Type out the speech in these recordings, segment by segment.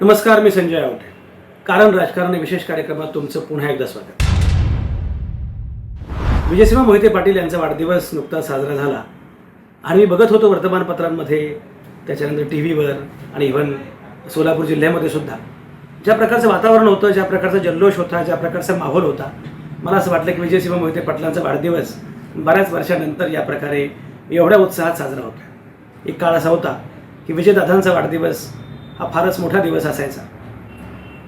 नमस्कार मी संजय आवटे. कारण राजकारण विशेष कार्यक्रमात तुमचं पुन्हा एकदा स्वागत. विजयसिंह मोहिते पाटील यांचा वाढदिवस नुकताच साजरा झाला. आणि मी बघत होतो वर्तमानपत्रांमध्ये त्याच्यानंतर टी व्हीवर आणि इव्हन सोलापूर जिल्ह्यामध्ये सुद्धा. ज्या प्रकारचं वातावरण होतं ज्या प्रकारचा जल्लोष होता ज्या प्रकारचा माहोल होता मला असं वाटलं की विजयसिंह मोहिते पाटलांचा वाढदिवस बऱ्याच वर्षानंतर या प्रकारे एवढ्या उत्साहात साजरा होता एक काळ असा होता की विजयदादांचा वाढदिवस हा फारच मोठा दिवस असायचा.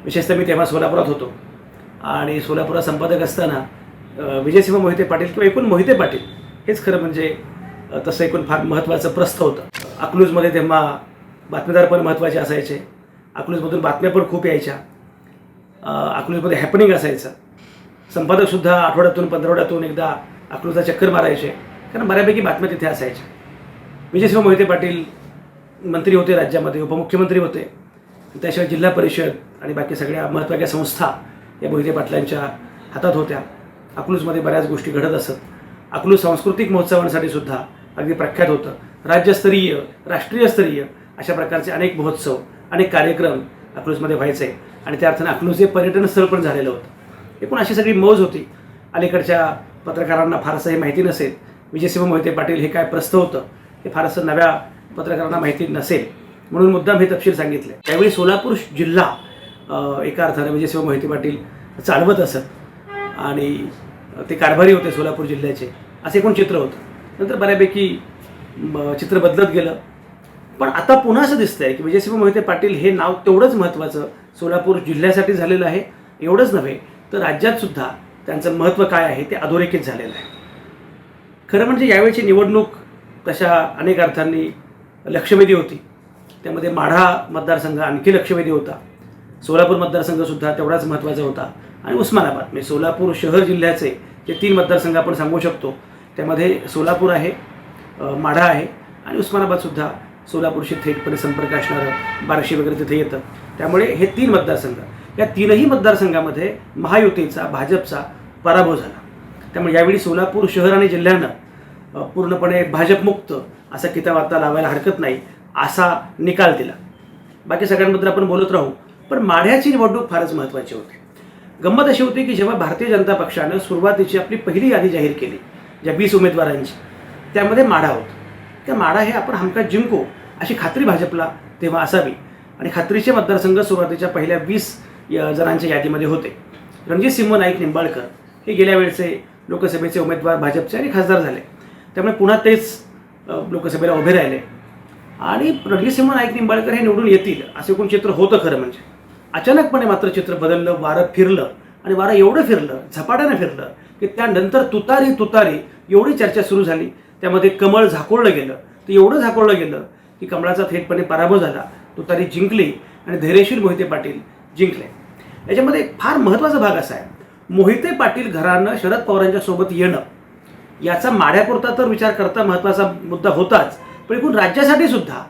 विशेषतः मी तेव्हा सोलापुरात होतो. आणि सोलापुरात संपादक असताना विजयसिंह मोहिते पाटील किंवा एकूण मोहिते पाटील हेच खरं म्हणजे तसं एकूण फार महत्त्वाचं प्रस्थ होतं. अकलूजमध्ये तेव्हा बातमीदार पण महत्त्वाचे असायचे. अकलूजमधून बातम्या पण खूप यायच्या. अकलूजमध्ये हॅपनिंग असायचं. संपादकसुद्धा आठवड्यातून पंधरवड्यातून एकदा अकलूजला चक्कर मारायचे. कारण बऱ्यापैकी बातम्या तिथे असायच्या. विजयसिंह मोहिते पाटील मंत्री होते राज्यामध्ये उपमुख्यमंत्री होते. त्याशिवाय जिल्हा परिषद आणि बाकी सगळ्या महत्त्वाच्या संस्था या मोहिते पाटलांच्या हातात होत्या. अकलूजमध्ये बऱ्याच गोष्टी घडत असत. अकलूज सांस्कृतिक महोत्सवांसाठी सुद्धा अगदी प्रख्यात होतं. राज्यस्तरीय राष्ट्रीयस्तरीय अशा प्रकारचे अनेक महोत्सव अनेक कार्यक्रम अकलूजमध्ये व्हायचे. आणि त्या अर्थानं अकलूज हे पर्यटन स्थळ पण झालेलं होतं. एकूण अशी सगळी मौज होती. अलीकडच्या पत्रकारांना फारसं हे माहिती नसेल. विजयसिंह मोहिते पाटील हे काय प्रस्थ होतं हे फारसं नव्या पत्रकारांना माहिती नसेल म्हणून मुद्दाम हे तपशील सांगितले. त्यावेळी सोलापूर जिल्हा एका अर्थाने म्हणजे विजयसिंह मोहिते पाटील चालवत असत आणि ते कारभारी होते सोलापूर जिल्ह्याचे असे एकूण चित्र होतं. नंतर बऱ्यापैकी चित्र बदलत गेलं. पण आता पुन्हा असं दिसतं आहे की विजयसिंह मोहिते पाटील हे नाव तेवढंच महत्त्वाचं सोलापूर जिल्ह्यासाठी झालेलं आहे एवढंच नव्हे तर राज्यातसुद्धा त्यांचं महत्त्व काय आहे ते अधोरेखित झालेलं आहे. खरं म्हणजे यावेळची निवडणूक तशा अनेक अर्थांनी लक्षवेधी होती. त्यामध्ये माढा मतदारसंघ आणखी लक्षवेधी होता. सोलापूर मतदारसंघसुद्धा तेवढाच महत्त्वाचा होता. आणि उस्मानाबाद म्हणजे सोलापूर शहर जिल्ह्याचे जे तीन मतदारसंघ आपण सांगू शकतो त्यामध्ये सोलापूर आहे माढा आहे आणि उस्मानाबादसुद्धा सोलापूरशी थेटपणे संपर्क असणारं बार्शी वगैरे तिथे येतं. त्यामुळे हे तीन मतदारसंघ या तीनही मतदारसंघामध्ये महायुतीचा भाजपचा पराभव झाला. त्यामुळे यावेळी सोलापूर शहर आणि जिल्ह्यानं पूर्णपणे भाजपमुक्त असा किताब आता लावायला हरकत नाही असा निकाल दिला. बाकी सगळ्यांबद्दल आपण बोलत राहू पण माढ्याची निवडणूक फारच महत्त्वाची होती. गंमत अशी होती की जेव्हा भारतीय जनता पक्षानं सुरुवातीची आपली पहिली यादी जाहीर केली ज्या वीस उमेदवारांची त्यामध्ये माढा होता. त्या माढा हे आपण हमका जिंकू अशी खात्री भाजपला तेव्हा असावी आणि खात्रीचे मतदारसंघ सुरुवातीच्या पहिल्या वीस जणांच्या यादीमध्ये होते. रणजित सिंह नाईक निंबाळकर हे गेल्या वेळचे लोकसभेचे उमेदवार भाजपचे आणि खासदार झाले. त्यामुळे पुन्हा तेच लोकसभेला उभे राहिले. आणि रणजितसिंह नाईक निंबाळकर हे निवडून येतील असं एकूण चित्र होतं खरं म्हणजे. अचानकपणे मात्र चित्र बदललं वारं फिरलं आणि वारं एवढं फिरलं झपाट्यानं फिरलं की त्यानंतर तुतारी तुतारी एवढी चर्चा सुरू झाली. त्यामध्ये कमळ झाकोळलं गेलं. ते एवढं झाकोळलं गेलं की कमळाचा थेटपणे पराभव झाला. तुतारी जिंकली आणि धैर्यशील मोहिते पाटील जिंकले. याच्यामध्ये एक फार महत्त्वाचा भाग असा आहे. मोहिते पाटील घरानं शरद पवारांच्या सोबत येणं. याचा माढ्यापुरता तर विचार करता महत्त्वाचा मुद्दा होताच. पण एकूण राज्यासाठी सुद्धा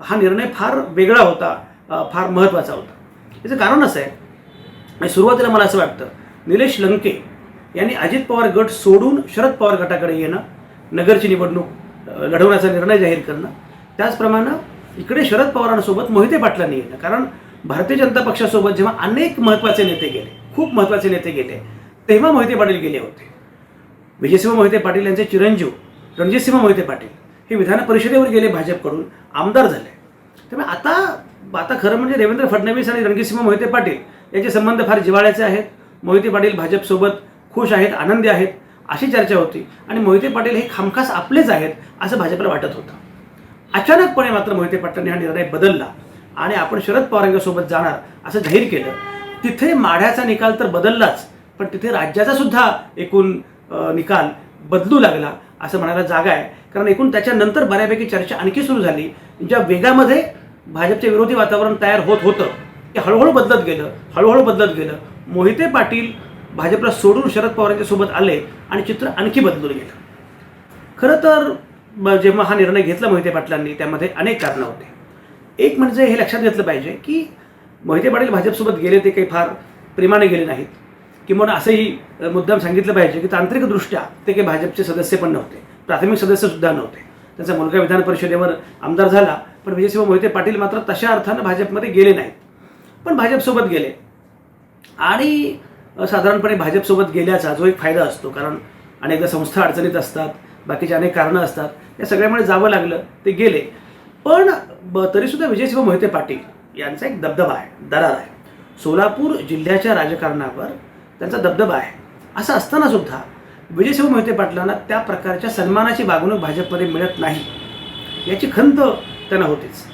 हा निर्णय फार वेगळा होता फार महत्त्वाचा होता. याचं कारण असं आहे आणि सुरुवातीला मला असं वाटतं निलेश लंके यांनी अजित पवार गट सोडून शरद पवार गटाकडे येणं नगरची निवडणूक लढवण्याचा निर्णय जाहीर करणं त्याचप्रमाणे इकडे शरद पवारांसोबत मोहिते पाटलांनी येणं. कारण भारतीय जनता पक्षासोबत जेव्हा अनेक महत्त्वाचे नेते गेले खूप महत्त्वाचे नेते गेले तेव्हा मोहिते पाटील गेले होते. विजयसिंह मोहिते पाटील यांचे चिरंजीव रणजितसिंह मोहिते पाटील हे विधान परिषदेवर गेले भाजपकडून आमदार झाले. त्यामुळे आता आता खरं म्हणजे देवेंद्र फडणवीस आणि रणजितसिंह मोहिते पाटील यांचे संबंध फार जिवाळ्याचे आहेत. मोहिते पाटील भाजपसोबत खुश आहेत आनंदी आहेत अशी चर्चा होती. आणि मोहिते पाटील हे खामखास आपलेच आहेत असं भाजपला वाटत होतं. अचानकपणे मात्र मोहिते पाटलांनी हा निर्णय बदलला आणि आपण शरद पवारांसोबत जाणार असं जाहीर केलं. तिथे माढ्याचा निकाल तर बदललाच पण तिथे राज्याचा सुद्धा एकूण निकाल बदलू लागला असं म्हणायला जागा आहे. कारण एकूण त्याच्यानंतर बऱ्यापैकी चर्चा आणखी सुरू झाली. ज्या वेगामध्ये भाजपचे विरोधी वातावरण तयार होत होतं ते हळूहळू बदलत गेलं हळूहळू बदलत गेलं. मोहिते पाटील भाजपला सोडून शरद पवारांच्या सोबत आले आणि चित्र आणखी बदलून गेलं. खरं तर जेव्हा हा निर्णय घेतला मोहिते पाटलांनी त्यामध्ये अनेक कारणं होते. एक म्हणजे हे लक्षात घेतलं पाहिजे की मोहिते पाटील भाजपसोबत गेले ते काही फार प्रेमाने गेले नाहीत. किंवा असंही मुद्दाम सांगितलं पाहिजे की तांत्रिकदृष्ट्या ते काही भाजपचे सदस्य पण नव्हते. प्राथमिक सदस्यसुद्धा नव्हते. त्यांचा मुलगा विधान परिषदेवर आमदार झाला पण विजयसिंह मोहिते पाटील मात्र तशा अर्थानं भाजपमध्ये गेले नाहीत. पण भाजपसोबत गेले. आणि साधारणपणे भाजपसोबत गेल्याचा जो एक फायदा असतो कारण अनेकदा संस्था अडचणीत असतात बाकीचे अनेक कारणं असतात या सगळ्यामुळे जावं लागलं ते गेले. पण ब तरीसुद्धा विजयसिंह मोहिते पाटील यांचा एक दबदबा आहे दरार आहे. सोलापूर जिल्ह्याच्या राजकारणावर त्यांचा दबदबा आहे. असं असताना सुद्धा विजयसिंह मोहिते पाटलांना त्या प्रकारच्या सन्मानाची वागणूक भाजपमध्ये मिळत नाही याची खंत त्यांना होतीच.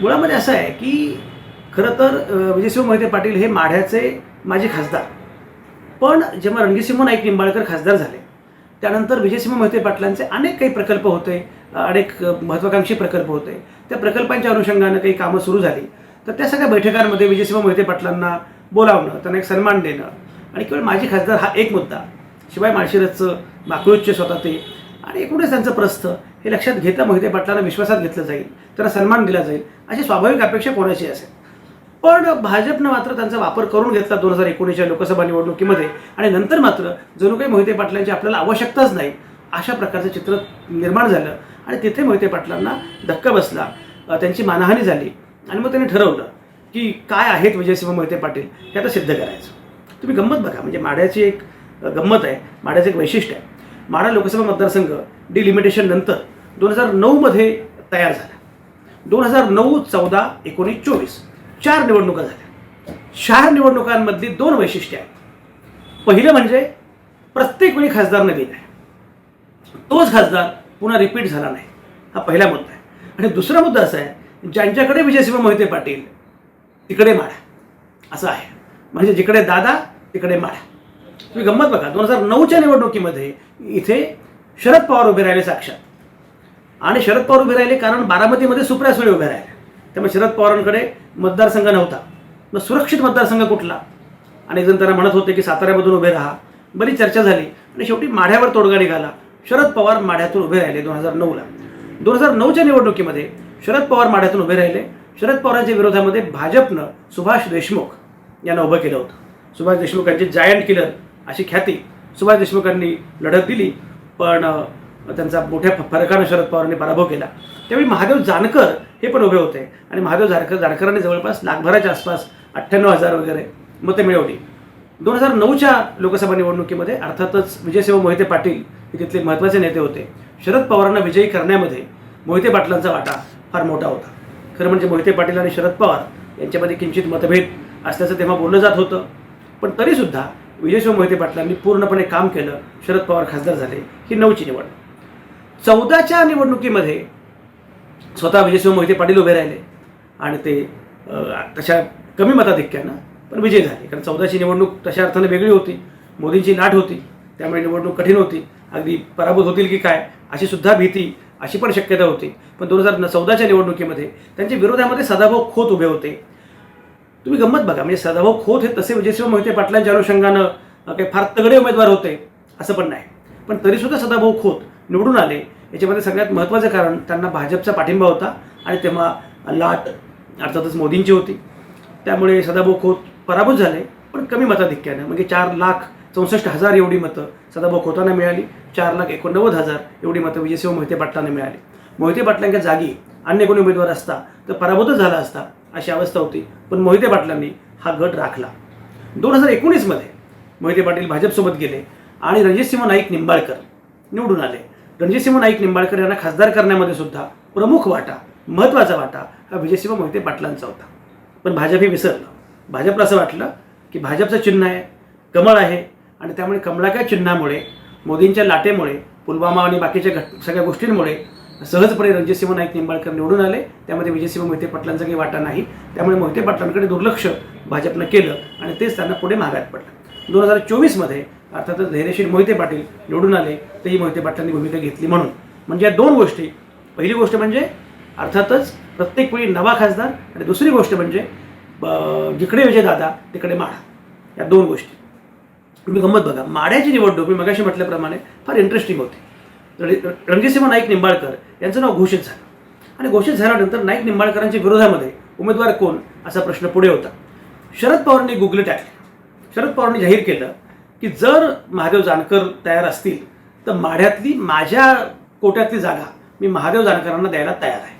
मुळामध्ये असं आहे की खरं तर विजयसिंह मोहिते पाटील हे माढ्याचे माझे खासदार. पण जेव्हा रणजितसिंह नाईक निंबाळकर खासदार झाले त्यानंतर विजयसिंह मोहिते पाटलांचे अनेक काही प्रकल्प होते अनेक महत्त्वाकांक्षी प्रकल्प होते. त्या प्रकल्पांच्या अनुषंगानं काही कामं सुरू झाली. तर त्या सगळ्या बैठकांमध्ये विजयसिंह मोहिते पाटलांना बोलावणं त्यांना एक सन्मान देणं आणि केवळ माजी खासदार हा एक मुद्दा. शिवाय माळशिरसचं माकळूजचे स्वतः ते आणि एकूणच त्यांचं प्रस्थ हे लक्षात घेता मोहिते पाटलांना विश्वासात घेतलं जाईल त्यांना सन्मान दिला जाईल अशी स्वाभाविक अपेक्षा कोणाची असेल? पण भाजपनं मात्र त्यांचा वापर करून घेतला दोन हजार एकोणीसच्या लोकसभा निवडणुकीमध्ये आणि नंतर मात्र जणू काही मोहिते पाटलांची आपल्याला आवश्यकताच नाही अशा प्रकारचं चित्र निर्माण झालं आणि तिथे मोहिते पाटलांना धक्का बसला त्यांची मानहानी झाली आणि मग त्यांनी ठरवलं की काय आहेत विजयसिंह मोहिते पाटील हे आता सिद्ध करायचं. तुम्ही गंमत बघा. म्हणजे माढ्याची एक गंमत आहे. माढ्याचं एक वैशिष्ट्य आहे. माडा लोकसभा मतदारसंघ डिलिमिटेशन नंतर दोन हजार नऊमध्ये तयार झाला. दोन हजार नऊ चौदा एकोणीस चोवीस चार निवडणुका झाल्या. चार निवडणुकांमधली दोन वैशिष्ट्ये आहेत. पहिलं म्हणजे प्रत्येक वेळी खासदारनं दिलं आहे तोच खासदार पुन्हा रिपीट झाला नाही. हा पहिला मुद्दा आहे. आणि दुसरा मुद्दा असा आहे ज्यांच्याकडे विजयसिंह मोहिते पाटील तिकडे माडा. असं आहे. म्हणजे जिकडे दादा तिकडे माळा तुम्ही गंमत बघा दोन हजार नऊच्या निवडणुकीमध्ये इथे शरद पवार उभे राहिले साक्षात. आणि शरद पवार उभे राहिले कारण बारामतीमध्ये सुप्रिया सुळे उभे राहिले. त्यामुळे शरद पवारांकडे मतदारसंघ नव्हता. मग सुरक्षित मतदारसंघ कुठला? आणि जण त्यांना म्हणत होते की साताऱ्यामधून उभे राहा. बरी चर्चा झाली. आणि शेवटी माढ्यावर तोडगा निघाला. शरद पवार माढ्यातून उभे राहिले दोन हजार नऊला. दोन हजार नऊच्या निवडणुकीमध्ये शरद पवार माढ्यातून उभे राहिले. शरद पवारांच्या विरोधामध्ये भाजपनं सुभाष देशमुख यांना उभं केलं होतं. सुभाष देशमुखांचे जायंट किलर अशी ख्याती सुभाष देशमुखांनी लढत दिली. पण त्यांचा मोठ्या फरकानं शरद पवारांनी पराभव केला. त्यावेळी महादेव जानकर हे पण उभे होते. आणि महादेव जानकर जानकरांनी जवळपास लाखभराच्या आसपास अठ्ठ्याण्णव हजार वगैरे मते मिळवली. दोन हजार नऊच्या लोकसभा निवडणुकीमध्ये अर्थातच विजयसिंह मोहिते पाटील हे तिथले महत्त्वाचे नेते होते. शरद पवारांना विजयी करण्यामध्ये मोहिते पाटलांचा वाटा फार मोठा होता. खरं म्हणजे मोहिते पाटील आणि शरद पवार यांच्यामध्ये किंचित मतभेद असल्याचं तेव्हा बोललं जात होतं. पण तरीसुद्धा विजयशिव मोहिते पाटलांनी पूर्णपणे काम केलं. शरद पवार खासदार झाले. ही नऊची निवड. चौदाच्या निवडणुकीमध्ये स्वतः विजयशिव मोहिते पाटील उभे राहिले. आणि ते तशा कमी मताधिक्यानं पण विजय झाले. कारण चौदाची निवडणूक तशा अर्थाने वेगळी होती. मोदींची नाट होती. त्यामुळे निवडणूक कठीण होती. अगदी पराभूत होतील की काय अशी सुद्धा भीती अशी पण शक्यता होती. पण दोन हजार चौदाच्या निवडणुकीमध्ये त्यांच्या विरोधामध्ये सदाभाऊ खोत उभे होते. तुम्ही गंमत बघा. म्हणजे सदाभाऊ खोत हे तसे विजयसिंह मोहिते पाटलांच्या अनुषंगानं काही फार तगडे उमेदवार होते असं पण नाही. पण तरीसुद्धा सदाभाऊ खोत निवडून आले. याच्यामध्ये सगळ्यात महत्त्वाचं कारण त्यांना भाजपचा पाठिंबा होता आणि तेव्हा लाट अर्थातच मोदींची होती. त्यामुळे सदाभाऊ खोत पराभूत झाले पण कमी मताधिक्यानं. म्हणजे चार लाख चौसष्ट हजार एवढी मतं सदाभाऊ खोतांना मिळाली. चार लाख एकोणनव्वद हजार एवढी मतं विजयसिंह मोहिते पाटलांना मिळाली. मोहिते पाटलांच्या जागी अन्य कोणी उमेदवार असता तर पराभूतच झाला असता अशी अवस्था होती. पण मोहिते पाटलांनी हा गट राखला. दोन हजार एकोणीसमध्ये मोहिते पाटील भाजपसोबत गेले आणि रणजितसिंह नाईक निंबाळकर निवडून आले. रणजितसिंह नाईक निंबाळकर यांना खासदार करण्यामध्ये सुद्धा प्रमुख वाटा महत्त्वाचा वाटा हा विजयसिंह मोहिते पाटलांचा होता. पण भाजप हे विसरलं. भाजपला असं वाटलं की भाजपचं चिन्ह आहे कमळ आहे आणि त्यामुळे कमळाच्या चिन्हामुळे मोदींच्या लाटेमुळे पुलवामा आणि बाकीच्या घट सगळ्या गोष्टींमुळे सहजपणे रणजितसिंह नाईक निंबाळकर निवडून आले. त्यामध्ये विजयसिंह मोहिते पाटलांचा काही वाटा नाही. त्यामुळे मोहिते पाटलांकडे दुर्लक्ष भाजपनं केलं आणि तेच त्यांना पुढे महागात पडलं. दोन हजार चोवीसमध्ये अर्थातच धैर्यशील मोहिते पाटील निवडून आले. तेही मोहिते पाटलांनी भूमिका घेतली म्हणून. म्हणजे या दोन गोष्टी. पहिली गोष्ट म्हणजे अर्थातच प्रत्येक वेळी नवा खासदार आणि दुसरी गोष्ट म्हणजे जिकडे विजय दादा तिकडे माढा या दोन गोष्टी. तुम्ही गंमत बघा. माढ्याची निवडणूक मी मगाशी म्हटल्याप्रमाणे फार इंटरेस्टिंग होती. रणजितसिंह नाईक निंबाळकर यांचं नाव घोषित झालं. आणि घोषित झाल्यानंतर नाईक निंबाळकरांच्या विरोधामध्ये उमेदवार कोण असा प्रश्न पुढे होता. शरद पवारांनी गुगल टाकले. शरद पवारांनी जाहीर केलं की जर महादेव जानकर तयार असतील तर माढ्यातली माझ्या कोट्यातली जागा मी महादेव जानकरांना द्यायला तयार आहे.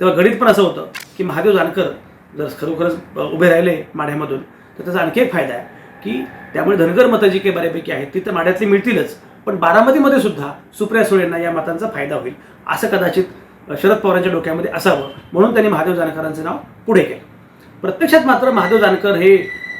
तेव्हा गणित पण असं होतं की महादेव जानकर जर खरोखरच उभे राहिले माढ्यामधून तर त्याचा आणखी एक फायदा आहे की त्यामुळे धनगर मतं जी काही बऱ्यापैकी आहेत ती तर माढ्यातली मिळतीलच. पण बारामतीमध्ये सुद्धा सुप्रिया सुळेंना या मतांचा फायदा होईल असं कदाचित शरद पवारांच्या डोक्यामध्ये असावं. म्हणून त्यांनी महादेव जानकरांचं नाव पुढे केलं. प्रत्यक्षात मात्र महादेव जानकर हे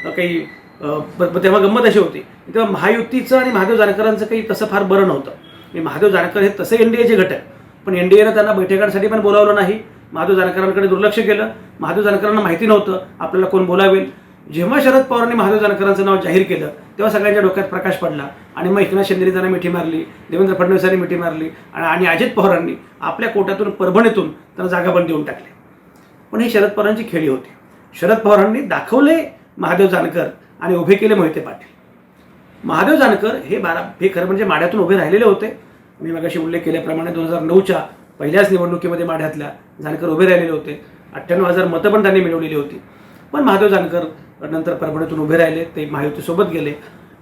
काही तेव्हा गंमत अशी होती तेव्हा महायुतीचं आणि महादेव जानकरांचं काही तसं फार बरं नव्हतं. म्हणजे महादेव जानकर हे तसे एन डी एचे घटक पण एन डी एनं त्यांना बैठकांसाठी पण बोलावलं नाही. महादेव जानकरांकडे दुर्लक्ष केलं. महादेव जानकरांना माहिती नव्हतं आपल्याला कोण बोलावेल. जेव्हा शरद पवारांनी महादेव जानकरांचं नाव जाहीर केलं तेव्हा सगळ्यांच्या डोक्यात प्रकाश पडला आणि मग एकनाथ शिंदेनी त्यांना मिठी मारली देवेंद्र फडणवीसांनी मिठी मारली आणि आणि अजित पवारांनी आपल्या कोट्यातून परभणीतून त्यांना जागा पण देऊन टाकली. पण ही शरद पवारांची खेळी होती. शरद पवारांनी दाखवले महादेव जानकर आणि उभे केले मोहिते पाटील. महादेव जानकर हे बारा हे खरं म्हणजे माढ्यातून उभे राहिलेले होते. मी मगाशी उल्लेख केल्याप्रमाणे दोन हजार नऊच्या पहिल्याच निवडणुकीमध्ये माढ्यातल्या जानकर उभे राहिलेले होते. अठ्ठ्याण्णव हजार मतं पण त्यांनी मिळवलेली होती. पण महादेव जानकर नंतर परभणीतून उभे राहिले ते महायुतीसोबत गेले.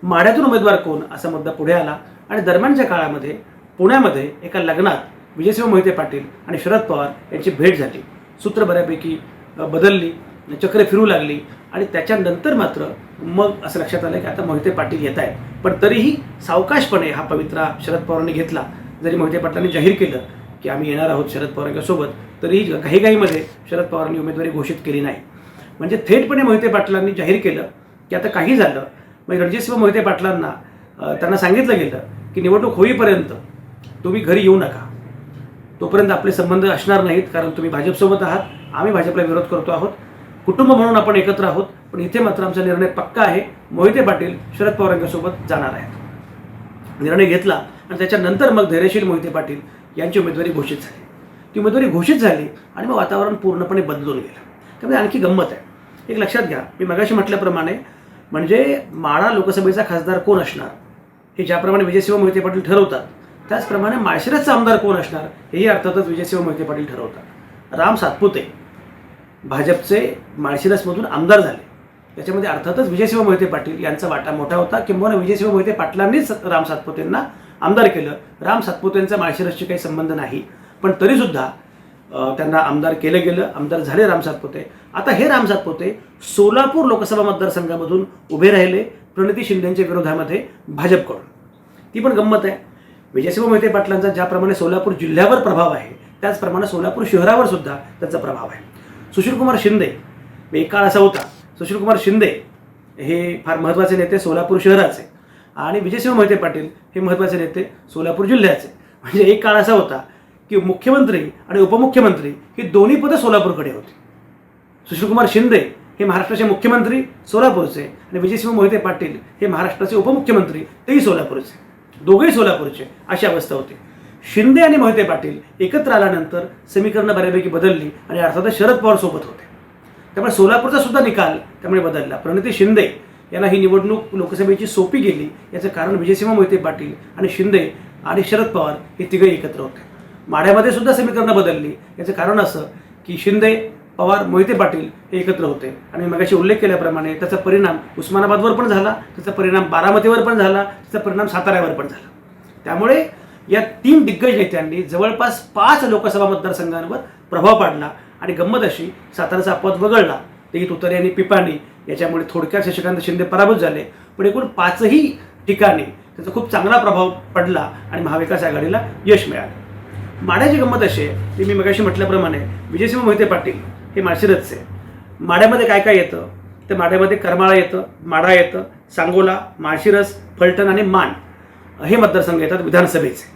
माढ्यातून उमेदवार कोण? असा मुद्दा पुढे आला. आणि दरम्यानच्या काळामध्ये पुण्यामध्ये एका लग्नात विजयसिंह मोहिते पाटील आणि शरद पवार यांची भेट झाली. सूत्र बऱ्यापैकी बदलली चक्र फिरू लागली आणि त्याच्यानंतर मात्र मग असं लक्षात आलं की आता मोहिते पाटील येत आहेत. पण तरीही सावकाशपणे हा पवित्रा शरद पवारांनी घेतला. जरी मोहिते पाटलांनी जाहीर केलं की आम्ही येणार आहोत शरद पवारांच्यासोबत तरीही घाईघाईमध्ये शरद पवारांनी उमेदवारी घोषित केली नाही. म्हणजे थेटपणे मोहिते पाटलांनी जाहीर केलं की आता काही झालं. मग रणजितसिंह मोहिते पाटलांना त्यांना सांगितलं गेलं की निवडणूक होईपर्यंत तुम्ही घरी येऊ नका. तोपर्यंत आपले संबंध असणार नाहीत कारण तुम्ही भाजपसोबत आहात. आम्ही भाजपला विरोध करतो आहोत. कुटुंब म्हणून आपण एकत्र आहोत पण इथे मात्र आमचा निर्णय पक्का आहे. मोहिते पाटील शरद पवारांच्यासोबत जाणार आहेत. निर्णय घेतला आणि त्याच्यानंतर मग धैर्यशील मोहिते पाटील यांची उमेदवारी घोषित झाली. ती उमेदवारी घोषित झाली आणि मग वातावरण पूर्णपणे बदलून गेलं. त्यामुळे आणखी गंमत आहे. एक लक्षात घ्या. मी मगाशी म्हटल्याप्रमाणे म्हणजे माळा लोकसभेचा खासदार कोण असणार? हे ज्याप्रमाणे विजयसिंह मोहिते पाटील ठरवतात त्याचप्रमाणे माळशिरसचा आमदार कोण असणार? हेही अर्थातच विजयसिंह मोहिते पाटील ठरवतात. राम सातपुते भाजपचे माळशिरसमधून आमदार झाले. त्याच्यामध्ये अर्थातच विजयसिंह मोहिते पाटील यांचा वाटा मोठा होता. किंबहुना विजयसिंह मोहिते पाटलांनीच राम सातपुतेंना आमदार केलं. राम सातपुतेंचा माळशिरसशी काही संबंध नाही. पण तरीसुद्धा त्यांना आमदार केलं गेलं. आमदार झाले राम सातपुते आता हे राम सातपुते सोलापूर लोकसभा मतदारसंघामधून उभे राहिले प्रणिती शिंदेच्या विरोधामध्ये भाजपकडून. ती पण गंमत आहे. विजयसिंह मोहिते पाटलांचा ज्याप्रमाणे सोलापूर जिल्ह्यावर प्रभाव आहे त्याचप्रमाणे सोलापूर शहरावर सुद्धा त्याचा प्रभाव आहे. सुशीलकुमार शिंदे एक काळ असा होता. सुशीलकुमार शिंदे हे फार महत्त्वाचे नेते सोलापूर शहराचे आणि विजयसिंह मोहिते पाटील हे महत्त्वाचे नेते सोलापूर जिल्ह्याचे. म्हणजे एक काळ असा होता की मुख्यमंत्री आणि उपमुख्यमंत्री ही दोन्ही पदं सोलापूरकडे होती. सुशीलकुमार शिंदे हे महाराष्ट्राचे मुख्यमंत्री सोलापूरचे आणि विजयसिंह मोहिते पाटील हे महाराष्ट्राचे उपमुख्यमंत्री तेही सोलापूरचे. दोघेही सोलापूरचे अशी अवस्था होती. शिंदे आणि मोहिते पाटील एकत्र आल्यानंतर समीकरणं बऱ्यापैकी बदलली आणि अर्थातच शरद पवार सोबत होते. त्यामुळे सोलापूरचा सुद्धा निकाल त्यामुळे बदलला. प्रणिती शिंदे यांना ही निवडणूक लोकसभेची सोपी गेली याचं कारण विजयसिंह मोहिते पाटील आणि शिंदे आणि शरद पवार हे तिघे एकत्र होते. माढ्यामध्ये सुद्धा समीकरणं बदलली. याचं कारण असं की शिंदे पवार मोहिते पाटील हे एकत्र होते. आणि मगाशी उल्लेख केल्याप्रमाणे त्याचा परिणाम उस्मानाबादवर पण झाला त्याचा परिणाम बारामतीवर पण झाला त्याचा परिणाम साताऱ्यावर पण झाला. त्यामुळे या तीन दिग्गज नेत्यांनी जवळपास पाच लोकसभा मतदारसंघांवर प्रभाव पाडला आणि गंमत अशी साताराचा अपवाद वगळला. तेही तुतरे आणि पिपाणी याच्यामुळे थोडक्यात शशिकांत शिंदे पराभूत झाले. पण एकूण पाचही ठिकाणी त्याचा खूप चांगला प्रभाव पडला आणि महाविकास आघाडीला यश मिळालं. माड्याची गंमत अशी आहे की मी मगाशी म्हटल्याप्रमाणे विजयसिंह मोहिते पाटील हे माळशिरसचे. माड्यामध्ये काय काय येतं? तर माड्यामध्ये करमाळा येतं माडा येतं सांगोला माळशिरस फलटण आणि मान हे मतदारसंघ येतात विधानसभेचे.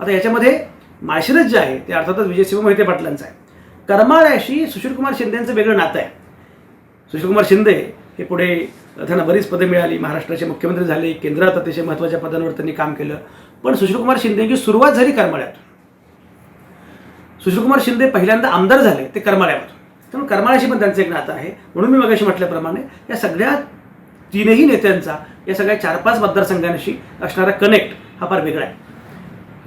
आता याच्यामध्ये माळशिरस जे आहे ते अर्थातच विजयसिंह मोहिते पाटलांचं आहे. करमाळ्याशी सुशीलकुमार शिंदेचं वेगळं नातं आहे. सुशीलकुमार शिंदे हे पुढे त्यांना बरीच पदं मिळाली महाराष्ट्राचे मुख्यमंत्री झाले केंद्रात अतिशय महत्त्वाच्या पदांवर त्यांनी काम केलं. पण सुशीलकुमार शिंदेची सुरुवात झाली करमाळ्यातून. सुशीलकुमार शिंदे पहिल्यांदा आमदार झाले ते करमाळ्यामधून. त्यामुळे करमाळ्याशी पण त्यांचं एक नातं आहे. म्हणून मी मगाशी म्हटल्याप्रमाणे या सगळ्या तीनही नेत्यांचा या सगळ्या चार पाच मतदारसंघांशी असणारा कनेक्ट हा फार वेगळा आहे.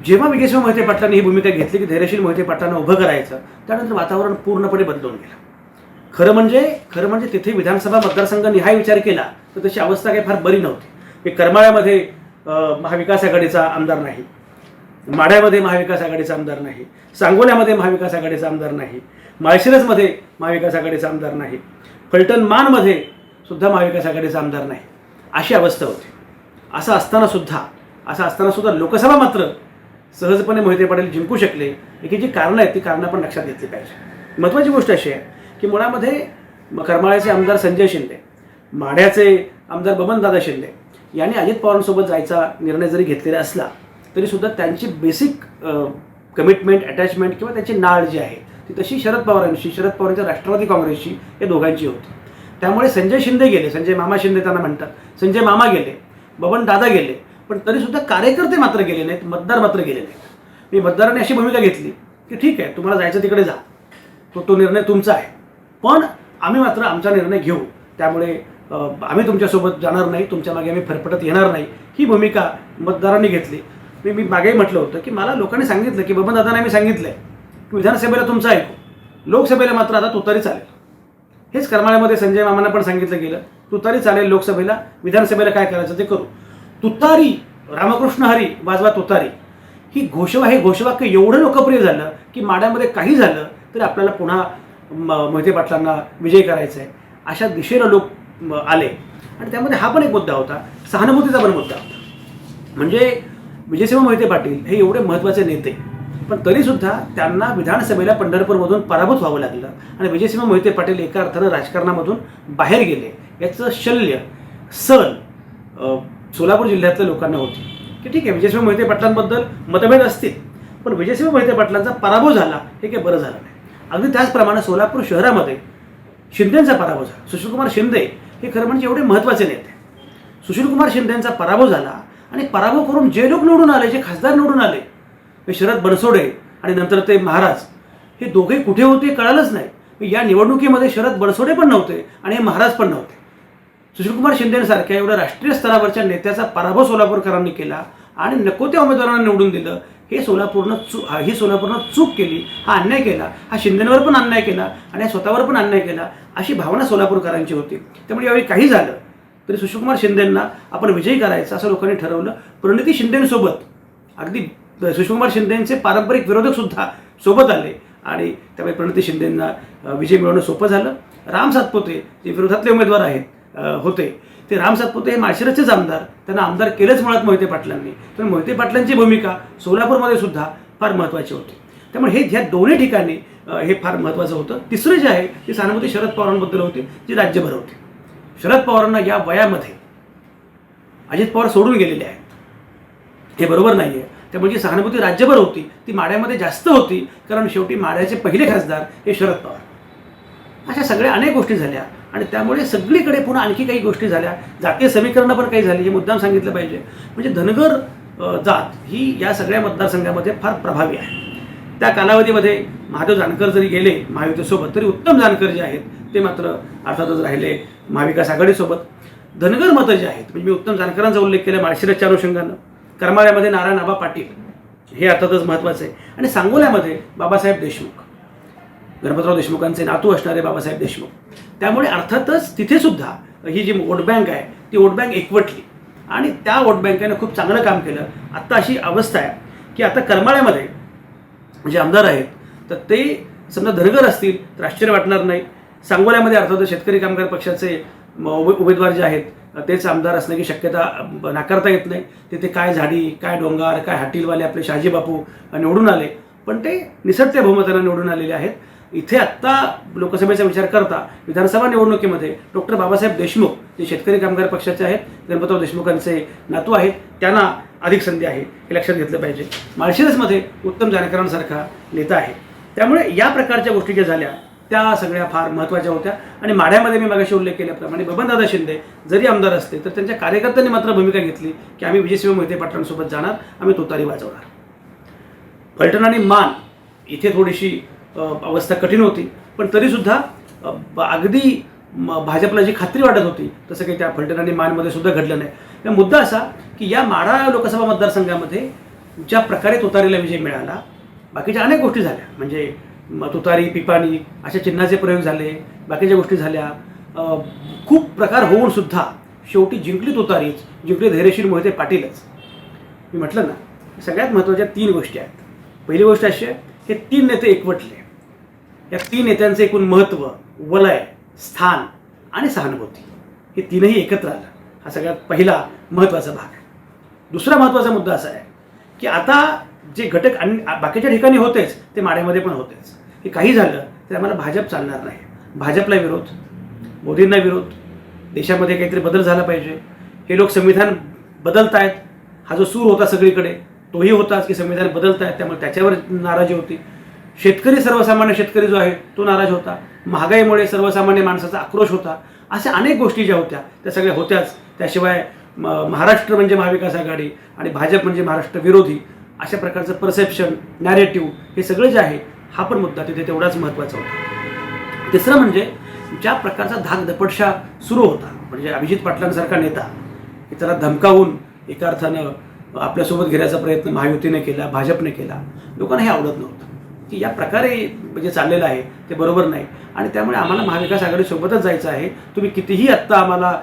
जेव्हा विजयसिंह मोहिते पाटलांनी ही भूमिका घेतली की धैर्यशील मोहिते पाटलांना उभं करायचं त्यानंतर वातावरण पूर्णपणे बदलून गेलं. खरं म्हणजे खरं म्हणजे तिथे विधानसभा मतदारसंघ निहाय विचार केला तर तशी अवस्था काही फार बरी नव्हती. की करमाळ्यामध्ये महाविकास आघाडीचा आमदार नाही. माढ्यामध्ये महाविकास आघाडीचा आमदार नाही सांगोल्यामध्ये महाविकास आघाडीचा आमदार नाही माळशिरसमध्ये महाविकास आघाडीचा आमदार नाही फलटण मानमध्ये सुद्धा महाविकास आघाडीचा आमदार नाही. अशी अवस्था होती. असं असताना सुद्धा असं असताना सुद्धा लोकसभा मात्र सहजपणे मोहिते पाटील जिंकू शकले. की जी कारणं आहेत ती कारणं आपण लक्षात घेतली पाहिजे. महत्त्वाची गोष्ट अशी आहे की मुळामध्ये करमाळ्याचे आमदार संजय शिंदे माढ्याचे आमदार बबनदादा शिंदे यांनी अजित पवारांसोबत जायचा निर्णय जरी घेतलेला असला तरीसुद्धा त्यांची बेसिक कमिटमेंट अटॅचमेंट किंवा त्यांची नाळ जी आहे ती तशी शरद पवारांशी शरद पवारांच्या राष्ट्रवादी काँग्रेसशी या दोघांची होती. त्यामुळे संजय शिंदे गेले संजय मामा शिंदे त्यांना म्हणतात. संजय मामा गेले बबन दादा गेले पण तरीसुद्धा कार्यकर्ते मात्र गेले नाहीत मतदार मात्र गेले नाहीत. मी मतदारांनी अशी भूमिका घेतली की ठीक आहे तुम्हाला जायचं तिकडे जा. तो तो निर्णय तुमचा आहे. पण आम्ही मात्र आमचा निर्णय घेऊ. त्यामुळे आम्ही तुमच्यासोबत जाणार नाही तुमच्या मागे आम्ही फरफटत येणार नाही. ही भूमिका मतदारांनी घेतली. मी मी मागेही म्हटलं होतं की मला लोकांनी सांगितलं की बबन दादांना मी सांगितलं आहे की विधानसभेला तुमचं ऐकू. लोकसभेला मात्र आता तुतारी चालेल. हेच करमाळ्यामध्ये संजय मामांना पण सांगितलं गेलं. तुतारी चालेल लोकसभेला विधानसभेला काय करायचं ते करू. तुतारी रामकृष्ण हरी वाजवा तुतारी. ही घोषवा हे घोषवाक्य एवढं लोकप्रिय झालं की माड्यामध्ये काही झालं तरी आपल्याला पुन्हा म- मोहिते पाटलांना विजय करायचा आहे अशा दिशेनं लोक आले. आणि त्यामध्ये हा पण एक मुद्दा होता सहानुभूतीचा पण मुद्दा होता. म्हणजे विजयसिंह मोहिते पाटील हे एवढे महत्त्वाचे नेते. पण तरीसुद्धा त्यांना विधानसभेला पंढरपूरमधून पराभूत व्हावं लागलं आणि विजयसिंह मोहिते पाटील एका अर्थानं राजकारणामधून बाहेर गेले. याचं शल्य सल सोलापूर जिल्ह्यातल्या लोकांना होती. की ठीक आहे विजयसिंह मोहिते पाटलांबद्दल मतभेद असतील पण विजयसिंह मोहिते पाटलांचा पराभव झाला हे काही बरं झालं नाही. अगदी त्याचप्रमाणे सोलापूर शहरामध्ये शिंदेचा पराभव झाला. सुशीलकुमार शिंदे हे खरं म्हणजे एवढे महत्त्वाचे नेते. सुशीलकुमार शिंदेचा पराभव झाला आणि पराभव करून जे लोक निवडून आले जे खासदार निवडून आले हे शरद बनसोडे आणि नंतर ते महाराज हे दोघे कुठे होते कळालंच नाही. या निवडणुकीमध्ये शरद बनसोडे पण नव्हते आणि हे महाराज पण नव्हते. सुशीलकुमार शिंदेसारख्या एवढ्या राष्ट्रीय स्तरावरच्या नेत्याचा पराभव सोलापूरकरांनी केला आणि नको त्या उमेदवारांना निवडून दिलं. हे सोलापूरनं चू ही सोलापूरनं चूक केली हा अन्याय केला हा शिंदेवर पण अन्याय केला आणि स्वतःवर पण अन्याय केला अशी भावना सोलापूरकरांची होती. त्यामुळे यावेळी काही झालं. तरी सुशीलकुमार शिंदेंना आपण विजयी करायचं असं लोकांनी ठरवलं. प्रणिती शिंदेंसोबत अगदी सुशीलकुमार शिंदेंचे पारंपरिक विरोधकसुद्धा सोबत आले. आणि त्यामुळे प्रणिती शिंदेंना विजय मिळवणं सोपं झालं. राम सातपुते जे विरोधातले उमेदवार आहेत होते ते राम सातपुते हे माळशिरसचेच आमदार. त्यांना आमदार केलंच मुळात मोहिते पाटलांनी. तर मोहिते पाटलांची भूमिका सोलापूरमध्ये सुद्धा फार महत्त्वाची होती. त्यामुळे हे ह्या दोन्ही ठिकाणी हे फार महत्त्वाचं होतं. तिसरं जे आहे ते सहानुभूती शरद पवारांबद्दल होते जे राज्यभर होते. शरद पवारांना या वयामध्ये अजित पवार सोडून गेलेले आहेत. हे बरोबर नाही आहे त्यामुळे जी सहानुभूती राज्यभर होती ती माड्यामध्ये जास्त होती कारण शेवटी माड्याचे पहिले खासदार हे शरद पवार. अशा सगळ्या अनेक गोष्टी झाल्या. आणि त्यामुळे सगळीकडे पुन्हा आणखी काही गोष्टी झाल्या. जातीय समीकरणं पण काही झाली हे मुद्दाम सांगितलं पाहिजे. म्हणजे धनगर जात ही या सगळ्या मतदारसंघामध्ये फार प्रभावी आहे. त्या कालावधीमध्ये महादेव जानकर जरी गेले महायुतीसोबत तरी उत्तम जानकर जे आहेत ते मात्र अर्थातच राहिले. महाविकास आघाडीसोबत. धनगर मतं जे आहेत म्हणजे मी उत्तम जानकरांचा उल्लेख केला माळशिरसच्या अनुषंगानं करमाळ्यामध्ये नारायण आबा पाटील हे अर्थातच महत्त्वाचं आहे. आणि सांगोल्यामध्ये बाबासाहेब देशमुख गणपतराव देशमुखांचे नातू असणारे बाबासाहेब देशमुख. त्यामुळे अर्थातच तिथे सुद्धा ही जी वोट बँक आहे ती वोट बँक एकवटली. आणि त्या वोट बँकेनं खूप चांगलं काम केलं. आत्ता अशी अवस्था आहे की आता करमाळ्यामध्ये जे आमदार आहेत तर ते समजा धनगर असतील तर आश्चर्य वाटणार नाही. सांगोल्यामध्ये अर्थात शेतकरी कामगार पक्षाचे म- उमेदवार जे आहेत तेच आमदार असण्याची शक्यता नाकारता येत नाही. तिथे काय झाडी काय डोंगर काय हाटीलवाले आपले शहाजी बापू निवडून आले. पण ते निसटत्या बहुमतानं निवडून आलेले आहेत. इथे आत्ता लोकसभेचा विचार करता विधानसभा निवडणुकीमध्ये डॉक्टर बाबासाहेब देशमुख जे शेतकरी कामगार पक्षाचे आहेत गणपतराव देशमुखांचे नातू आहेत त्यांना अधिक संधी आहे हे लक्षात घेतलं पाहिजे. माळशिरसमध्ये उत्तम जानकरांसारखा नेता आहे. त्यामुळे या प्रकारच्या गोष्टी ज्या झाल्या त्या सगळ्या फार महत्त्वाच्या होत्या. आणि माढ्यामध्ये मी मागाशी उल्लेख केल्याप्रमाणे बबनदादा शिंदे जरी आमदार असते तर त्यांच्या कार्यकर्त्यांनी मात्र भूमिका घेतली की आम्ही विजयसिंह मोहिते पाटलांसोबत जाणार आम्ही तुतारी वाजवणार. फलटण आणि मान इथे थोडीशी अवस्था कठीण होती पण तरीसुद्धा अगदी भाजपला जी खात्री वाटत होती तसं काही त्या फलटण आणि मानमध्ये सुद्धा घडलं नाही. मुद्दा असा की या माढा लोकसभा मतदारसंघामध्ये ज्या प्रकारे तुतारीला विजय मिळाला बाकीच्या अनेक गोष्टी झाल्या. म्हणजे तुतारी पिपाणी अशा चिन्हाचे प्रयोग झाले बाकीच्या गोष्टी झाल्या. खूप प्रकार होऊन सुद्धा शेवटी जिंकली तुतारीच जिंकली धैर्यशीर मोहिते पाटीलच. मी म्हटलं ना सगळ्यात महत्त्वाच्या तीन गोष्टी आहेत. पहिली गोष्ट अशी आहे हे तीन नेते एकवटले. या तीन नेत्यांचं एकूण महत्त्व वलय स्थान आणि सहानुभूती हे तीनही एकत्र आलं. हा सगळ्यात पहिला महत्त्वाचा भाग आहे. दुसरा महत्त्वाचा मुद्दा असा आहे की आता जे घटक आणि बाकीच्या ठिकाणी होतेच ते माढ्यामध्ये पण होतेच. हे काही झालं तर आम्हाला भाजप चालणार नाही. भाजपला विरोध मोदींना विरोध देशामध्ये काहीतरी बदल झाला पाहिजे. हे लोक संविधान बदलतायत. हा जो सूर होता सगळीकडे तोही होताच की संविधान बदलतायत. त्यामुळे त्याच्यावर नाराजी होती. शेतकरी सर्वसामान्य शेतकरी जो आहे तो नाराज होता. महागाईमुळे सर्वसामान्य माणसाचा आक्रोश होता. अशा अनेक गोष्टी ज्या होत्या त्या सगळ्या होत्याच. त्याशिवाय म- महाराष्ट्र म्हणजे महाविकास आघाडी आणि भाजप म्हणजे महाराष्ट्र विरोधी अशा प्रकारचं परसेप्शन नॅरेटिव्ह हे सगळं जे आहे हा पण मुद्दा तिथे तेवढाच महत्त्वाचा होता. तिसरं म्हणजे ज्या प्रकारचा धाक दपटशा सुरू होता म्हणजे अभिजित पाटलांसारखा नेता की त्याला धमकावून एका अर्थानं आपल्यासोबत घेण्याचा प्रयत्न महायुतीने केला भाजपने केला लोकांना हे आवडत नव्हतं. की या प्रकारे म्हणजे चाललेलं आहे ते बरोबर नाही. आणि त्यामुळे आम्हाला महाविकास आघाडीसोबतच जायचं आहे. तुम्ही कितीही आत्ता आम्हाला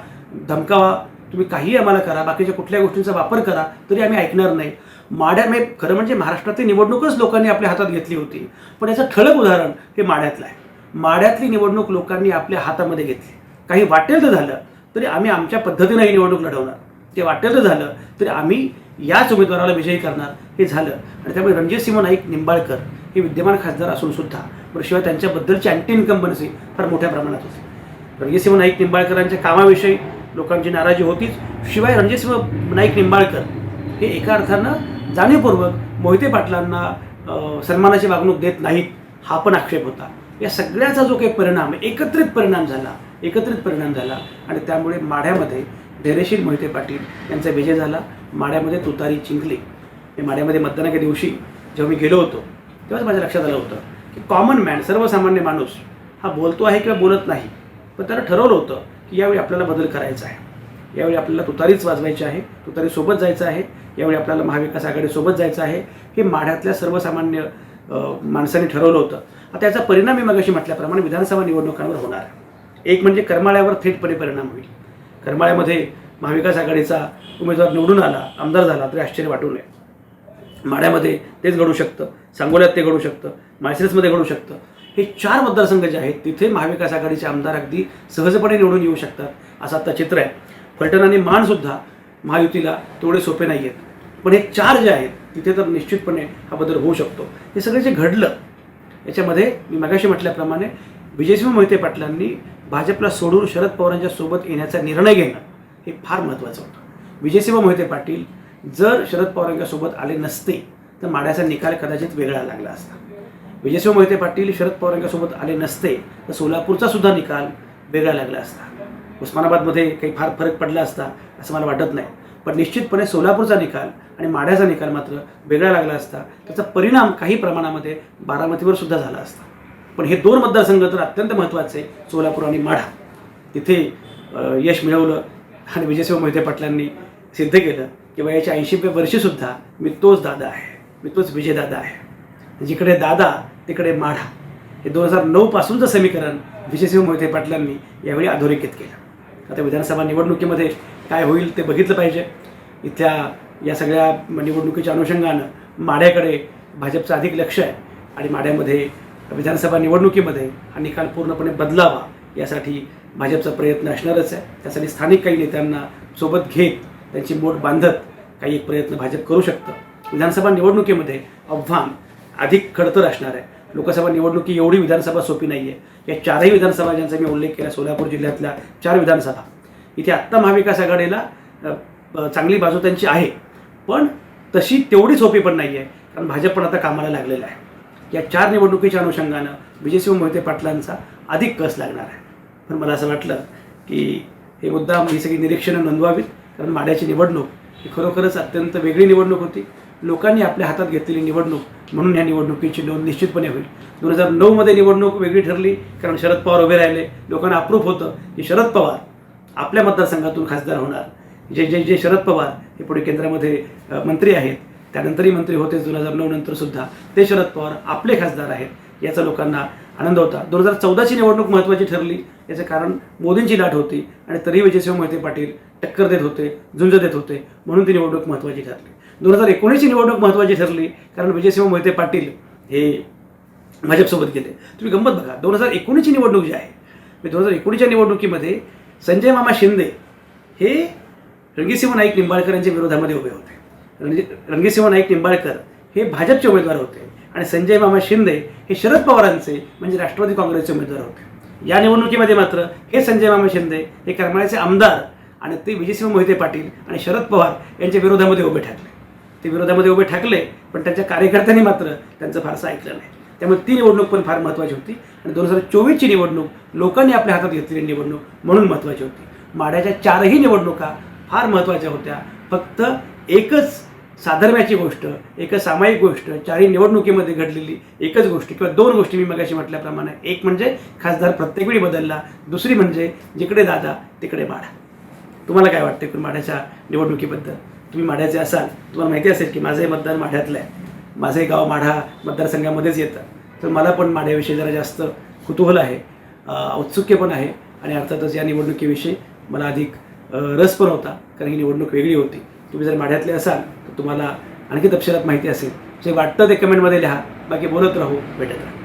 धमकावा तुम्ही काहीही आम्हाला करा बाकीच्या कुठल्या गोष्टींचा वापर करा तरी आम्ही ऐकणार नाही. माड्या मे खरं म्हणजे महाराष्ट्रातली निवडणूकच लोकांनी आपल्या हातात घेतली होती. पण याचं ठळक उदाहरण हे माड्यातलं आहे. माड्यातली निवडणूक लोकांनी आपल्या हातामध्ये घेतली. काही वाटेल तर झालं तरी आम्ही आमच्या पद्धतीनं ही निवडणूक लढवणार. ते वाटेल तर झालं तरी आम्ही याच उमेदवाराला विजयी करणार हे झालं. आणि त्यामुळे रणजितसिंह नाईक निंबाळकर हे विद्यमान खासदार असून सुद्धा पण शिवाय त्यांच्याबद्दलची अँटी इन्कम्बन्सी फार मोठ्या प्रमाणात होती. रणजितसिंह नाईक निंबाळकरांच्या कामाविषयी लोकांची नाराजी होतीच. शिवाय रणजितसिंह नाईक निंबाळकर हे एका अर्थानं जाणीवपूर्वक मोहिते पाटलांना सन्मानाची वागणूक देत नाहीत हा पण आक्षेप होता. या सगळ्याचा जो काही परिणाम एकत्रित परिणाम झाला एकत्रित परिणाम झाला आणि त्यामुळे माढ्यामध्ये धैर्यशील मोहिते पाटील यांचा विजय झाला. माढ्यामध्ये तुतारी जिंकली. मी माढ्यामध्ये मतदानाच्या दिवशी जेव्हा मी गेलो होतो तेव्हाच माझ्या लक्षात आलं होतं की कॉमन मॅन सर्वसामान्य माणूस हा बोलतो आहे किंवा बोलत नाही. पण त्याला ठरवलं होतं की यावेळी आपल्याला बदल करायचा आहे. यावेळी आपल्याला तुतारीच वाजवायची आहे. तुतारी सोबत जायचं आहे. यावेळी आपल्याला महाविकास आघाडीसोबत जायचं आहे. हे माढ्यातल्या सर्वसामान्य माणसांनी ठरवलं होतं. आता याचा परिणाम मी मगाशी म्हटल्याप्रमाणे विधानसभा निवडणुकांवर होणार. आहे. एक म्हणजे करमाळ्यावर थेटपणे परिणाम होईल. करमाळ्यामध्ये महाविकास आघाडीचा उमेदवार निवडून आला आमदार झाला तरी आश्चर्य वाटू नये. माढ्यामध्ये तेच घडू शकतं. सांगोल्यात ते घडू शकतं. माळशिरसमध्ये घडू शकतं. हे चार मतदारसंघ जे आहेत तिथे महाविकास आघाडीचे आमदार अगदी सहजपणे निवडून येऊ शकतात असं आता चित्र आहे. फलटण आणि मानसुद्धा महायुतीला तेवढे सोपे नाही आहेत. पण हे चार जे आहेत तिथे तर निश्चितपणे हा बदल होऊ शकतो. हे सगळं जे घडलं याच्यामध्ये मी मगाशी म्हटल्याप्रमाणे विजयसिंह मोहिते पाटलांनी भाजपला सोडून शरद पवारांच्या सोबत येण्याचा निर्णय घेणं हे फार महत्त्वाचं होतं. विजयसिंह मोहिते पाटील जर शरद पवारांच्या सोबत आले नसते तर माड्याचा निकाल कदाचित वेगळा लागला असता. विजयसिंह मोहिते पाटील शरद पवारांच्या सोबत आले नसते तर सोलापूरचा सुद्धा निकाल वेगळा लागला असता. उस्मानाबादमध्ये काही फार फरक पडला असता असं मला वाटत नाही. पण निश्चितपणे सोलापूरचा निकाल आणि माढ्याचा निकाल मात्र वेगळा लागला असता. त्याचा परिणाम काही प्रमाणामध्ये बारामतीवर सुद्धा झाला असता. पण हे दोन मतदारसंघ तर अत्यंत महत्त्वाचे सोलापूर आणि माढा. तिथे यश मिळवलं आणि विजयसिंह मोहिते पाटलांनी सिद्ध केलं की वयाच्या ऐंशीव्या वर्षीसुद्धा मी तोच दादा आहे. मी तोच विजयदादा आहे. जिकडे दादा तिकडे माढा. हे दोन हजार नऊपासूनचं समीकरण विजयसिंह मोहिते पाटलांनी यावेळी अधोरेखित केलं. आता विधानसभा निवडणुकीमध्ये काय होईल ते बघितलं पाहिजे. इथल्या या सगळ्या निवडणुकीच्या अनुषंगानं माढ्याकडे भाजपचं अधिक लक्ष आहे आणि माढ्यामध्ये विधानसभा निवडणुकीमध्ये हा निकाल पूर्णपणे बदलावा यासाठी भाजपचा प्रयत्न असणारच आहे. त्यासाठी स्थानिक काही नेत्यांना सोबत घेत त्यांची मोठ बांधत काही एक प्रयत्न भाजप करू शकतं. विधानसभा निवडणुकीमध्ये आव्हान अधिक खडतर असणार आहे. लोकसभा निवडणुकी एवढी विधानसभा सोपी नाही आहे या चारही विधानसभा ज्यांचा मी उल्लेख केला सोलापूर जिल्ह्यातल्या चार विधानसभा. इथे आत्ता महाविकास आघाडीला चांगली बाजू त्यांची आहे. पण तशी तेवढी सोपी पण नाही आहे कारण भाजप पण आता कामाला लागलेला आहे. या चार निवडणुकीच्या अनुषंगानं विजयसिंह मोहिते पाटलांचा अधिक कस लागणार आहे. पण मला असं वाटलं की हे मुद्दा ही सगळी निरीक्षणं नोंदवावीत कारण माड्याची निवडणूक ही खरोखरच अत्यंत वेगळी निवडणूक होती. लोकांनी आपल्या हातात घेतलेली निवडणूक म्हणून या निवडणुकीची नोंद निश्चितपणे होईल. दोन हजार नऊमध्ये निवडणूक वेगळी ठरली कारण शरद पवार उभे राहिले. लोकांना अप्रूप होतं की शरद पवार आपल्या मतदारसंघातून खासदार होणार. जे जे जे शरद पवार हे पुढे केंद्रामध्ये मंत्री आहेत त्यानंतरही मंत्री होते दोन हजार नऊ नंतर सुद्धा. ते शरद पवार आपले खासदार आहेत याचा लोकांना आनंद होता. दोन हजार चौदाची निवडणूक महत्त्वाची ठरली याचं कारण मोदींची लाट होती आणि तरी विजयसिंह मोहिते पाटील टक्कर देत होते झुंज देत होते म्हणून ती निवडणूक महत्त्वाची ठरली. दोन हजार एकोणीसची निवडणूक महत्त्वाची ठरली कारण विजयसिंह मोहिते पाटील हे भाजपसोबत गेले. तुम्ही गंमत बघा दोन हजार एकोणीसची निवडणूक जी आहे मी दोन हजार एकोणीसच्या निवडणुकीमध्ये संजय मामा शिंदे हे रणजितसिंह नाईक निंबाळकर यांच्या विरोधामध्ये उभे होते. रणजित रणजितसिंह नाईक निंबाळकर हे भाजपचे उमेदवार होते आणि संजय मामा शिंदे हे शरद पवारांचे म्हणजे राष्ट्रवादी काँग्रेसचे उमेदवार होते. या निवडणुकीमध्ये मात्र हे संजय मामा शिंदे हे करमाळ्याचे आमदार आणि ते विजयसिंह मोहिते पाटील आणि शरद पवार यांच्या विरोधामध्ये उभे ठाकले. ते विरोधामध्ये उभे ठाकले पण त्यांच्या कार्यकर्त्यांनी मात्र त्यांचं फारसं ऐकलं नाही. त्यामुळे ती निवडणूक पण फार महत्त्वाची होती. आणि दोन हजार चोवीसची निवडणूक लोकांनी आपल्या हातात घेतलेली निवडणूक म्हणून महत्त्वाची होती. माड्याच्या चारही निवडणुका फार महत्त्वाच्या होत्या. फक्त एकच साधर्म्याची गोष्ट एकच सामायिक गोष्ट चारही निवडणुकीमध्ये घडलेली एकच गोष्ट किंवा दोन गोष्टी मी मगाशी म्हटल्याप्रमाणे. एक म्हणजे खासदार प्रत्येक वेळी बदलला दुसरी म्हणजे जिकडे दादा तिकडे माडा. तुम्हाला काय वाटते माढ्याच्या निवडणुकीबद्दल? तुम्ही माढ्याचे असाल तुम्हाला माहिती असेल की माझंही मतदान माढ्यातलं आहे. माझंही गाव माढा मतदारसंघामध्येच येतं. तर मला पण माढ्याविषयी जरा जास्त कुतूहल आहे औत्सुक्य पण आहे आणि अर्थातच या निवडणुकीविषयी मला अधिक रस पण होता कारण ही निवडणूक वेगळी होती. तुम्ही जर माढ्यातले असाल तर तुम्हाला आणखी तपशिलात माहिती असेल. जे वाटतं ते कमेंटमध्ये लिहा. बाकी बोलत राहू भेटत राहू.